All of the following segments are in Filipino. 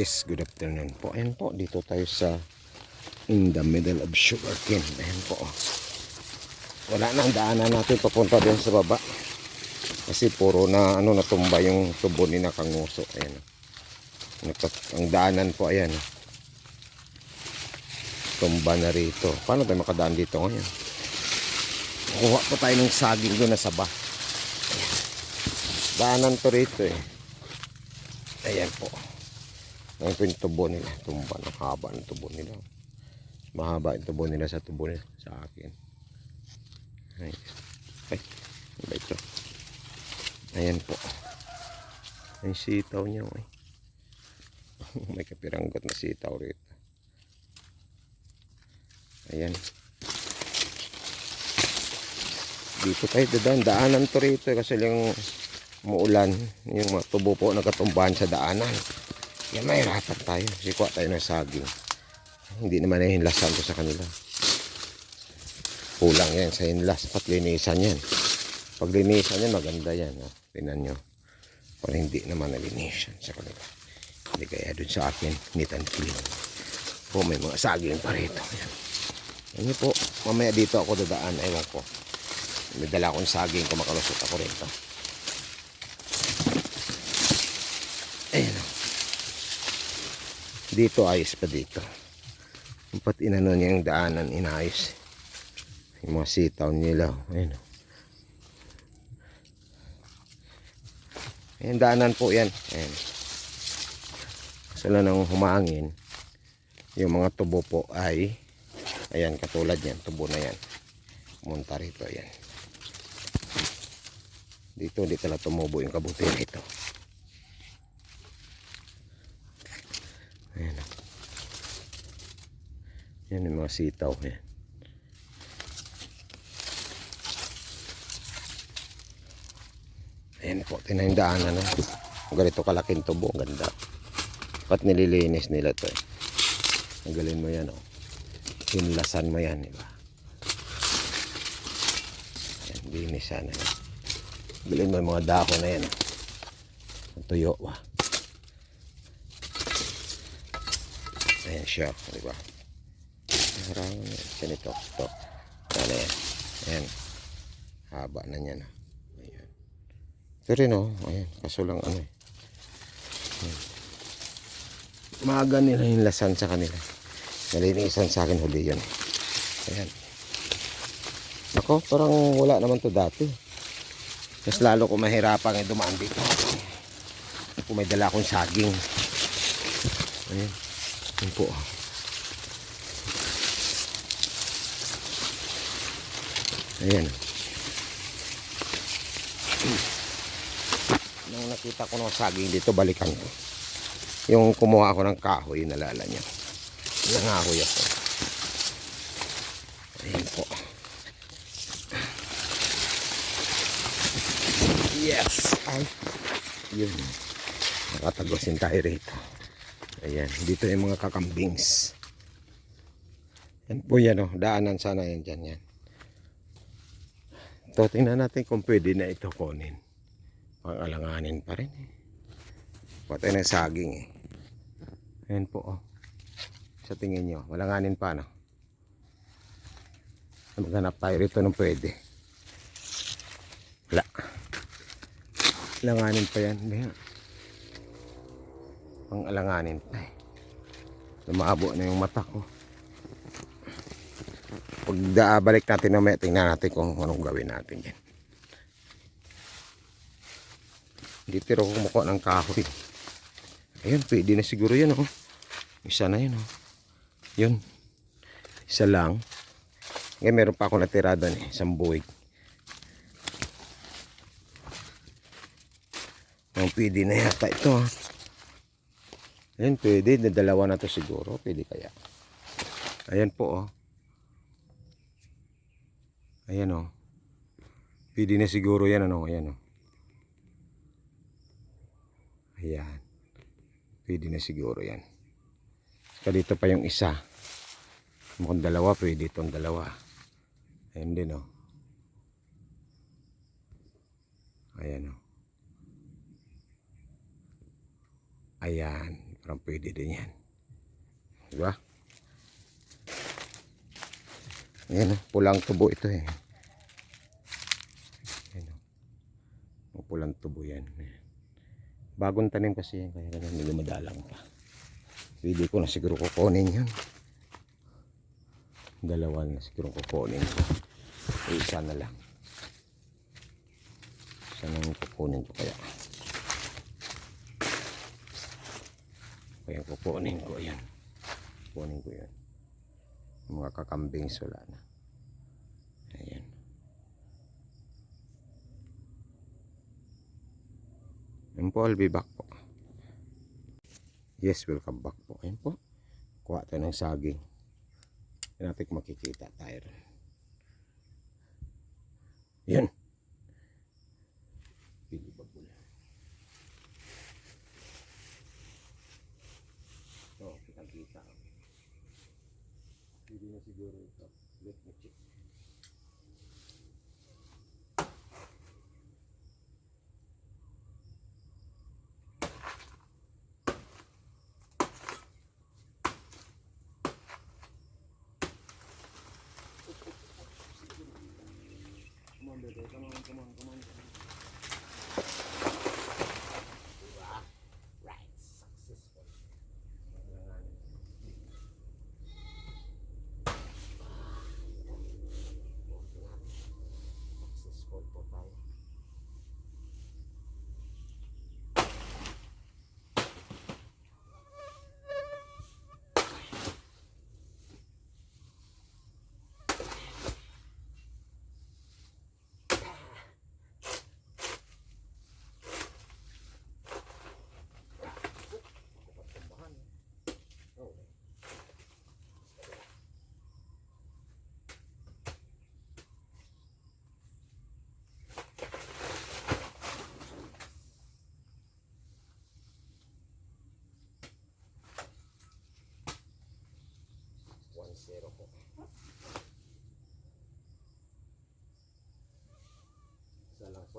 Yes, good afternoon po. Ayan po, dito tayo sa in the middle of sugarcane. Ayan po. oh. Wala na ang daanan natin papunta din sa baba. Kasi puro na ano natumba yung tubo ni Nakanguso. Ayan. oh. Nagtat- ang daanan po ayan. Tumba na rito. Paano tayo makadaan dito ngayon? Kuha po tayo ng saging doon na saba. Ayan. Daanan to rito eh. Ayan po. Ang po tubo nila. Tumba ng haba ng tubo nila. Mahaba yung tubo nila sa tubo nila. Sa akin. Ay. Ay. Ito? Ayan po. May sitaw niya. Ay. May kapiranggot na sitaw rito. Ayan. Dito tayo dadaan. Daanan to rito kasi yung muulan. Yung tubo po nakatumbahan sa daanan. Yan mahirapan tayo. Kasi kuha tayo ng saging. Hindi naman na hinlasan ko sa kanila. Kulang yan sa hinlas. Dapat linisan yan. Pag linisan yan, maganda yan. Oh. Tingnan nyo. Para hindi naman nalinisan sa kanila. Hindi kaya dun sa akin, neat and clean. Po, may mga saging pa rito. Yan. Yan po. Mamaya dito ako dadaan. Ewan ko. May dala akong saging kung ako rito. Ayan o. Dito ayos pa dito. Dapat inano niya yung daanan, inayos. Yung mga sitaw nila. Ayan o. Ayan, daanan po yan. Ayan. Sala nang humangin, yung mga tubo po ay, ayan, katulad yan, tubo na yan. Munta rito, ayan. Dito, hindi tala tumubo yung kabuti na ito. Ayan. o. Yan yung mga sitaw. Ayan. Ayan po, tinayong daanan. No? Ganito kalaking tubo, ang ganda. Ba't nililinis nila to eh. Nagalin mo yan oh. Hinlasan mo yan, di ba? Ayan, linisan na yan. Bilhin mo yung mga dako na yan. oh. Ang tuyo ba? Ayan siya, di ba? Ganito, ito. Ano yan? Ayan. Haba na niyan. oh. Ayan. Ito rin oh. Ayan. Kaso lang ano eh. Ayan. Maaga nila yung lasan sa kanila. Nalinisan sa akin huli yun. Ayan. Ako, parang wala naman to dati. Mas lalo ko mahirapan eh dumaan dito. Kung may dala akong saging. Ayan. Ayan po. oh. Ayan. Nung nakita ko ng saging dito, balikan ko. Yung kumuha ako ng kahoy, nalala niya. Nangahoy ako. Ayan po. Yes! Ay, yun. Nakatagosin tayo rito. Ayan, dito yung mga kakambings. Yan po yan oh, daanan sana yan dyan yan. Ito, tingnan natin kung pwede na ito kunin. Pangalanganin pa rin eh. Patay ng saging eh. Ayan po oh. Sa tingin nyo, malanganin pa no? Maghanap tayo rito ng pwede. Wala. Langanin pa yan. Hindi nga. Pang alanganin pa eh. Lumaabo na yung mata ko. Pag balik natin na tingnan natin kung anong gawin natin yan. Tiro ko kumukuha ng kahoy. Ayun, pwede na siguro yan oh. Isa na yun oh. Yun. Isa lang. Ngayon meron pa ako natira doon eh. Isang buwig. Ang pwede na yata ito ha. Ayan, pwede. Dalawa na to siguro. Pwede kaya. Ayan po oh. Ayan oh. Pwede na siguro yan ano. Ayan oh. Ayan. Pwede na siguro yan. Saka dito pa yung isa. Mukhang dalawa. Pwede itong dalawa. Ayan din oh. Ayan oh. Ayan. Parang pwede din yan. Diba? Ayan, oh, pulang tubo ito eh. Ayan, oh. Oh, pulang tubo yan. Ayan. Bagong tanim kasi yan, kaya ganun medyo madalang pa. Pwede ko na siguro kukunin yun. Dalawa na siguro kukunin ko. O isa na lang. Isa na lang kukunin ko kaya. Kaya kukunin ko yan. Kukunin ko yan. Mga kakambing wala na. Ayan. Ayan po, I'll be back po. Yes, welcome back po. Ayan po. Kuha tayo ng saging. Natin kung makikita tayo rin. Yan. Pili ba pula? Oo, kita-kita. Hindi na siguro ito. Let me check. Come on. Come on, come on, come on.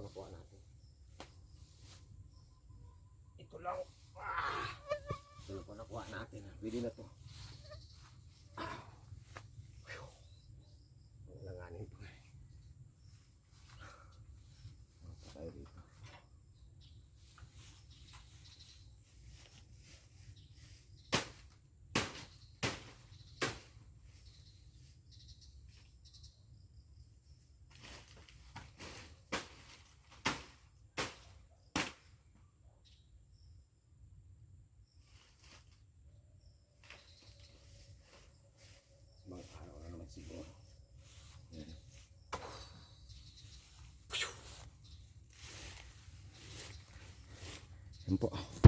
Po nakuha natin. Ito lang. Ah! Ito lang po nakuha natin. Pwede na to. Ah! Phew. Ang langanin po eh. Mata tayo dito. Mga araw na naman siguro. Yan. Back po.